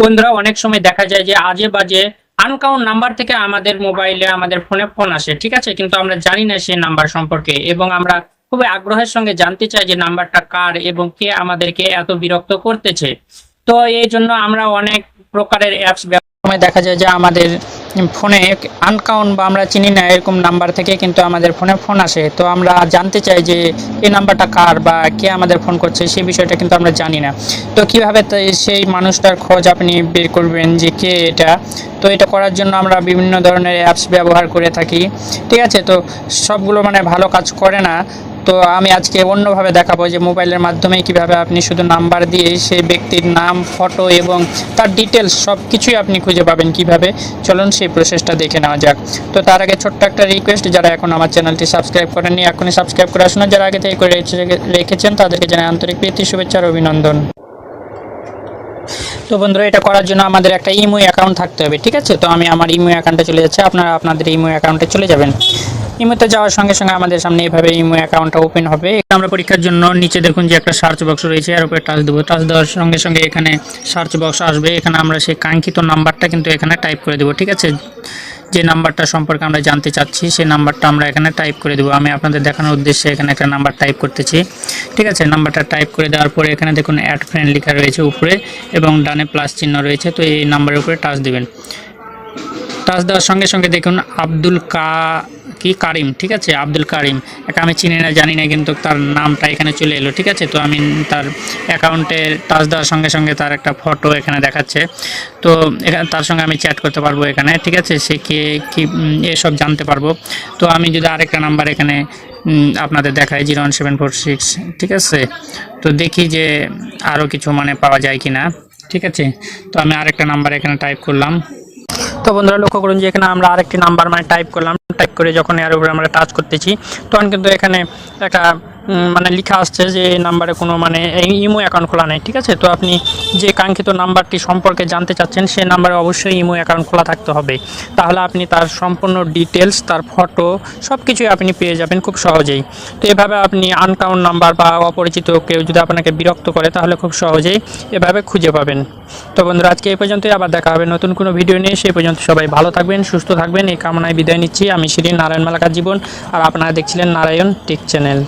বন্ধুরা, অনেক সময় দেখা যায় যে আজে বাজে আনকাউন্ট নাম্বার থেকে আমাদের মোবাইলে আমাদের ফোনে ফোন আসে, ঠিক আছে? কিন্তু আমরা জানি না সেই নাম্বার সম্পর্কে এবং আমরা খুবই আগ্রহের সঙ্গে জানতে চাই যে নাম্বারটা কার এবং কে আমাদেরকে এত বিরক্ত করতেছে। তো এই জন্য আমরা অনেক প্রকারের অ্যাপস সময় দেখা যায় যে আমাদের ফোনে আনকাউন্ট বা আমরা চিনি না এরকম নাম্বার থেকে কিন্তু আমাদের ফোনে ফোন আসে। তো আমরা জানতে চাই যে এই নাম্বারটা কার বা কে আমাদের ফোন করছে সেই বিষয়টা কিন্তু আমরা জানি না। তো কীভাবে সেই মানুষটার খোঁজ আপনি বের করবেন যে কে এটা? তো এটা করার জন্য আমরা বিভিন্ন ধরনের অ্যাপস ব্যবহার করে থাকি। ঠিক আছে? তো সবগুলো মানে ভালো কাজ করে না। তো আমি আজকে অন্যভাবে দেখাবো যে মোবাইলের মাধ্যমে কীভাবে আপনি শুধু নাম্বার দিয়ে সেই ব্যক্তির নাম, ফটো এবং তার ডিটেলস সব কিছুই আপনি খুঁজে পাবেন কীভাবে। চলুন সেই প্রসেসটা দেখে নেওয়া যাক। তো তার আগে ছোট্ট একটা রিকোয়েস্ট যারা এখন আমার চ্যানেলটি সাবস্ক্রাইব করেননি, এখনই সাবস্ক্রাইব করে আসুন। যারা আগে থেকে করে রেখে- রেখেছেন, তাদেরকে জানাই আন্তরিক প্রীতি, শুভেচ্ছা আর অভিনন্দন। তো বন্ধুরা, এটা করার জন্য আমাদের একটা ইমো অ্যাকাউন্ট থাকতে হবে, ঠিক আছে? তো আমি আমার ইমো অ্যাকাউন্টে চলে যাচ্ছি, আপনারা আপনাদের ইমো অ্যাকাউন্টে চলে যাবেন। ইমোতে যাওয়ার সঙ্গে সঙ্গে আমাদের সামনে এইভাবে ইমো অ্যাকাউন্টটা ওপেন হবে। আমরা পরীক্ষার জন্য নিচে দেখুন যে একটা সার্চ বক্স রয়েছে, এর উপরে টাচ দেবো। টাচ দেওয়ার সঙ্গে সঙ্গে এখানে সার্চ বক্স আসবে। এখানে আমরা সেই কাঙ্ক্ষিত নাম্বারটা কিন্তু এখানে টাইপ করে দেবো, ঠিক আছে? যে নাম্বারটা সম্পর্কে আমরা জানতে চাচ্ছি, সেই নাম্বারটা আমরা এখানে টাইপ করে দেবো। আমি আপনাদের দেখানোর উদ্দেশ্যে এখানে একটা নাম্বার টাইপ করতেছি। ঠিক আছে, নাম্বারটা টাইপ করে দেওয়ার পরে এখানে দেখুন অ্যাড ফ্রেন্ড লেখা রয়েছে উপরে এবং ডানে প্লাস চিহ্ন রয়েছে। তো এই নাম্বারের উপরে টাচ দিবেন। টাচ দেওয়ার সঙ্গে সঙ্গে দেখুন আব্দুল কা, কি কারিম, ঠিক আছে? আব্দুল কারিম। একা আমি চিনি না, জানি না, কিন্তু তার নামটা এখানে চলে এলো, ঠিক আছে? তো আমি তার অ্যাকাউন্টে টাচ দেওয়ার সঙ্গে সঙ্গে তার একটা ফটো এখানে দেখাচ্ছে। তো তার সঙ্গে আমি চ্যাট করতে পারব এখানে, ঠিক আছে? সে কে, কি এসব জানতে পারব। তো আমি যদি আরেকটা নাম্বার এখানে আপনাদের দেখাই, zero one seven four six, ঠিক আছে? তো দেখি যে আরও কিছু মানে পাওয়া যায় কি না ঠিক আছে? তো আমি আরেকটা নাম্বার এখানে টাইপ করলাম। তো বন্ধুরা লক্ষ্য করুন যে এখানে আমরা আরেকটি নাম্বার মানে টাইপ করলাম। টাইপ করে যখন এর উপরে আমরা টাচ করতেছি, তখন কিন্তু এখানে একটা মানে লেখা আসছে যে এই নাম্বারে কোনো মানে ইমো অ্যাকাউন্ট খোলা নেই, ঠিক আছে? তো আপনি যে কাঙ্ক্ষিত নাম্বারটি সম্পর্কে জানতে চাচ্ছেন সেই নাম্বারে অবশ্যই ইমো অ্যাকাউন্ট খোলা থাকতে হবে। তাহলে আপনি তার সম্পূর্ণ ডিটেলস তার ফটো সব কিছুই আপনি পেয়ে যাবেন খুব সহজেই। তো এভাবে আপনি আনকাউন্ট নাম্বার বা অপরিচিত কেউ যদি আপনাকে বিরক্ত করে, তাহলে খুব সহজেই এভাবে খুঁজে পাবেন। তো বন্ধুরা, আজকে এই পর্যন্তই, আবার দেখা হবে নতুন কোনো ভিডিও নিয়ে। সেই পর্যন্ত সবাই ভালো থাকবেন, সুস্থ থাকবেন। এই কামনায় বিদায় নিচ্ছি। আমি শিরিন, নারায়ণ মালাকার জীবন। আর আপনারা দেখছিলেন নারায়ণ টেক চ্যানেল।